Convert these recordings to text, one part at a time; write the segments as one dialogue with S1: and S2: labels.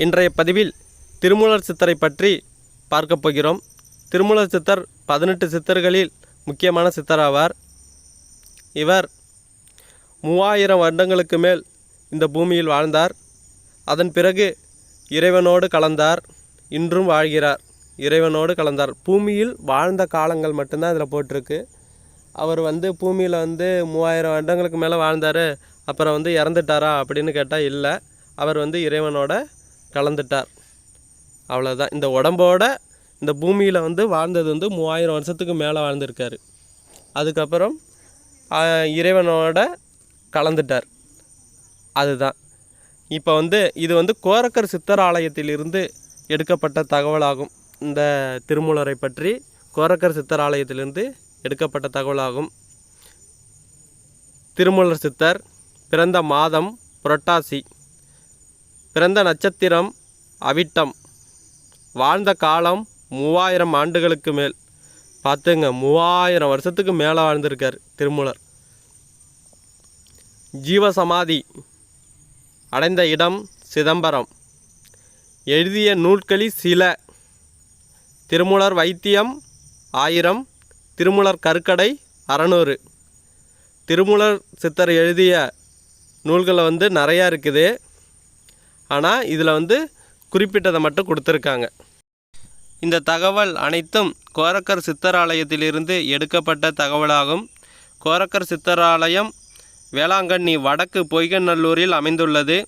S1: இன்றைய பதிவில் திருமூலர் சித்தரை பற்றி பார்க்கப் போகிறோம். திருமூலர் சித்தர் பதினெட்டு சித்தர்களில் முக்கியமான சித்தராவார். இவர் மூவாயிரம் வருடங்களுக்கு மேல் இந்த பூமியில் வாழ்ந்தார். அதன் பிறகு இறைவனோடு கலந்தார். இன்றும் வாழ்கிறார். இறைவனோடு கலந்தார். பூமியில் வாழ்ந்த காலங்கள் மட்டும்தான் இதில் போட்டிருக்கு. அவர் வந்து பூமியில் வந்து மூவாயிரம் வருடங்களுக்கு மேலே வாழ்ந்தார். அப்புறம் வந்து இறந்துட்டாரா அப்படின்னு கேட்டால் இல்லை. அவர் வந்து இறைவனோட கலந்துட்டார். அவ்வளோதான் இந்த உடம்போட இந்த பூமியில் வந்து வாழ்ந்தது வந்து மூவாயிரம் வருஷத்துக்கு மேலே வாழ்ந்திருக்காரு. அதுக்கப்புறம் இறைவனோட கலந்துட்டார். அதுதான். இப்போ வந்து இது வந்து கோரக்கர் சித்தர் ஆலயத்திலிருந்து எடுக்கப்பட்ட தகவலாகும். இந்த திருமூலரை பற்றி கோரக்கர் சித்தர் ஆலயத்திலிருந்து எடுக்கப்பட்ட தகவலாகும். திருமூலர் சித்தர் பிறந்த மாதம் புரட்டாசி பிறந்த நட்சத்திரம் அவிட்டம். வாழ்ந்த காலம் மூவாயிரம் ஆண்டுகளுக்கு மேல். பார்த்துங்க மூவாயிரம் வருஷத்துக்கு மேலே வாழ்ந்திருக்கார் திருமூலர். ஜீவசமாதி அடைந்த இடம் சிதம்பரம். எழுதிய நூல்களில் சில. திருமூலர் வைத்தியம் ஆயிரம் திருமூலர் கருக்கடை அறநூறு. திருமூலர் சித்தர் எழுதிய நூல்களை வந்து நிறையா இருக்குது. ஆனால் இதில் வந்து குறிப்பிட்டதை மட்டும் கொடுத்துருக்காங்க. இந்த தகவல் அனைத்தும் கோரக்கர் சித்தராலயத்திலிருந்து எடுக்கப்பட்ட தகவலாகும். கோரக்கர் சித்தராலயம் வேளாங்கண்ணி வடக்கு பொய்கநல்லூரில் அமைந்துள்ளது.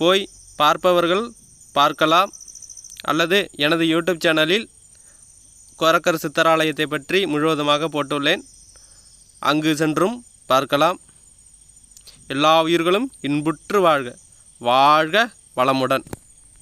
S1: போய் பார்ப்பவர்கள் பார்க்கலாம். அல்லது எனது யூடியூப் சேனலில் கோரக்கர் சித்தராலயத்தை பற்றி முழுவதுமாக போட்டுள்ளேன். அங்கு சென்றும் பார்க்கலாம். எல்லா உயிர்களும் இன்புற்று வாழ்க. வாழ்க வளமுடன்.